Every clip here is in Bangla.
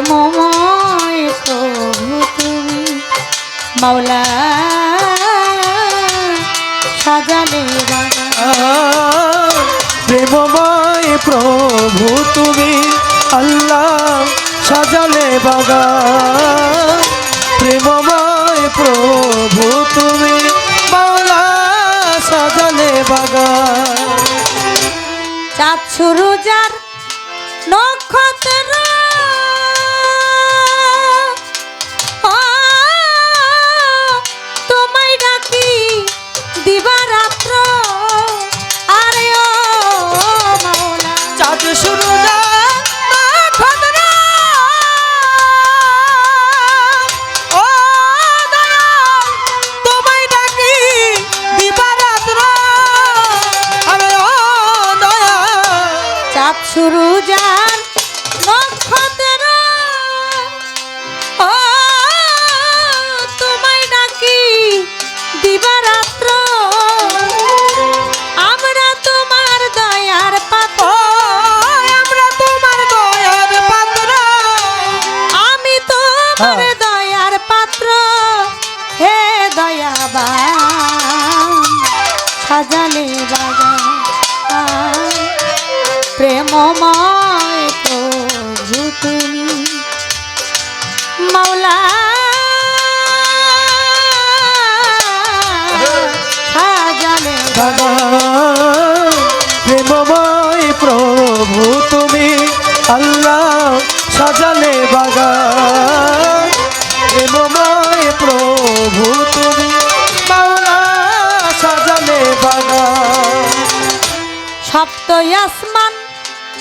প্রেমময় প্রভু তুমি। মাওলা সাজালে বাগান প্রেমময় প্রভু তুমি আল্লাহ সাজালে বাগান প্রেমময় প্রভু তুমি বাংলা সাজালে বাগান চাঁদ শুরু যার নক্ষত্র শুরু যার প্রেমময় প্রভু তুমি। মাওলা সাজালে বাগান প্রেমময় প্রভু তুমি। আল্লাহ সাজালে বাগান। প্রেমময় প্রভু তুমি। মাওলা সাজালে বাগান। সপ্ত আসমান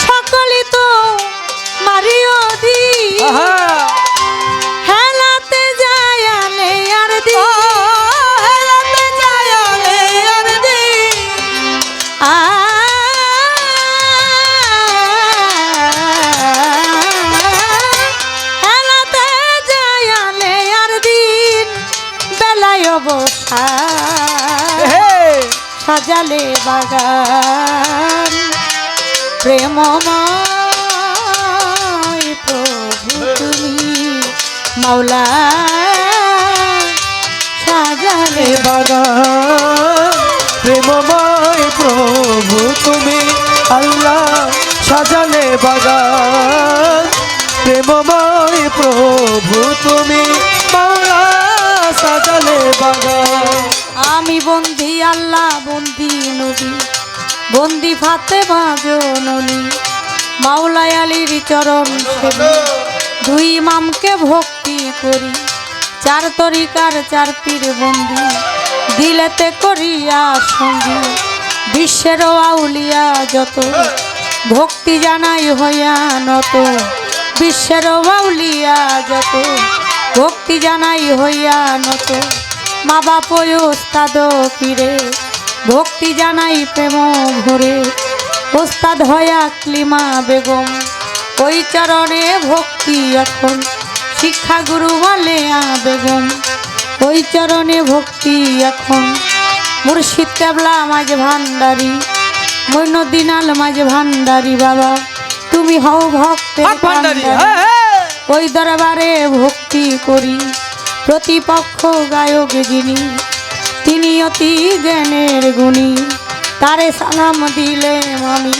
সকলই তো মারিও অধীন সাজালে বাগান। প্রেমময় প্রভু তুমি মাওলা। সাজালে বাগান। প্রেমময় প্রভু তুমি আল্লাহ সাজালে বাগান। প্রেমময় প্রভু তুমি মাওলা। সাজালে বাগান। আমি বন্দি, আল্লাহ বন্দি, নবী। বন্দি ফাতে বাজননি মাওলাই আলীর চরণ সেবী দুই মামকে ভক্তি করি। চার তরিকার চার পীর বন্দি। দিলেতে করিয়া সঙ্গী। বিশ্বের আউলিয়া যত। ভক্তি জানাই হইয়া নত। বিশ্বের আউলিয়া যত। ভক্তি জানাই হইয়া নত। মা বাপ ওস্তাদ পীরে ভক্তি জানাই প্রেম ভরে। ওস্তাদ হয়া ক্লিমা বেগম। ওই চরণে ভক্তি এখন শিক্ষা গুরু বলে আ বেগম। ওই চরণে ভক্তি এখন মুর্শিদ কেবলা মাঝ ভান্ডারি। মৈনুদ্দিন আল মাঝ ভান্ডারি বাবা। তুমি হও কান্ডারি। হ্যাঁ, হ্যাঁ। ওই দরবারে ভক্তি করি। প্রতিপক্ষ গায়ক যিনি, তিনি অতি জ্ঞানের গুণী। তারে সালাম দিলে আমি,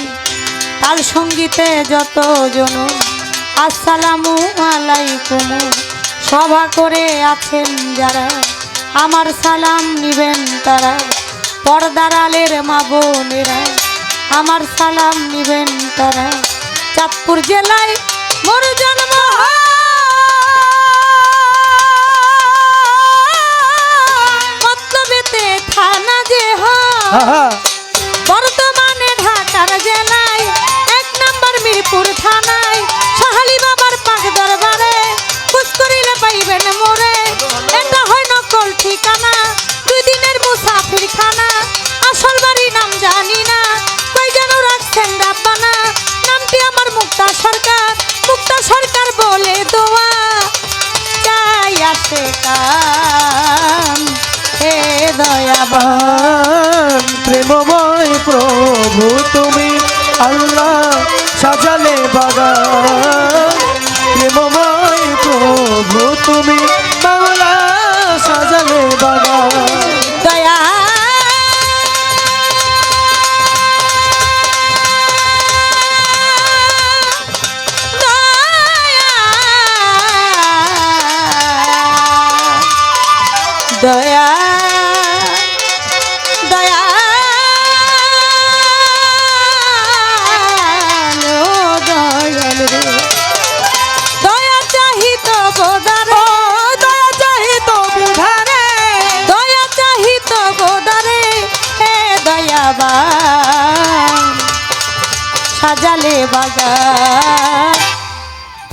তার সঙ্গীতে যত জন। আসসালামু আলাইকুম, সভা করে আছেন যারা, আমার সালাম নিবেন তারা। পর্দারালের মা বোনেরা, আমার সালাম নিবেন তারা। চাঁদপুর জেলায় মোর বর্তমানে ঢাকার জেলায় এক নম্বর মিরপুর থানায় সাহালি বাবার পাক দরবারে খুশ পাইবেন মোরে। এটা হয় নকল ঠিকানা, দুই দিনের মুসাফির খানা আসল বাড়ি নাম জানি না, কই যেন রাখছেন রাব্বানা নামটি আমার মুক্তা সরকার মুক্তা সরকার বলে দোয়া। চাই আসে কাম, হে দয়াবা আল্লাহ সাজালে বাগান। প্রেমময় প্রভু তুমি বাংলা সাজালে বাগান। দয়া। দয়া।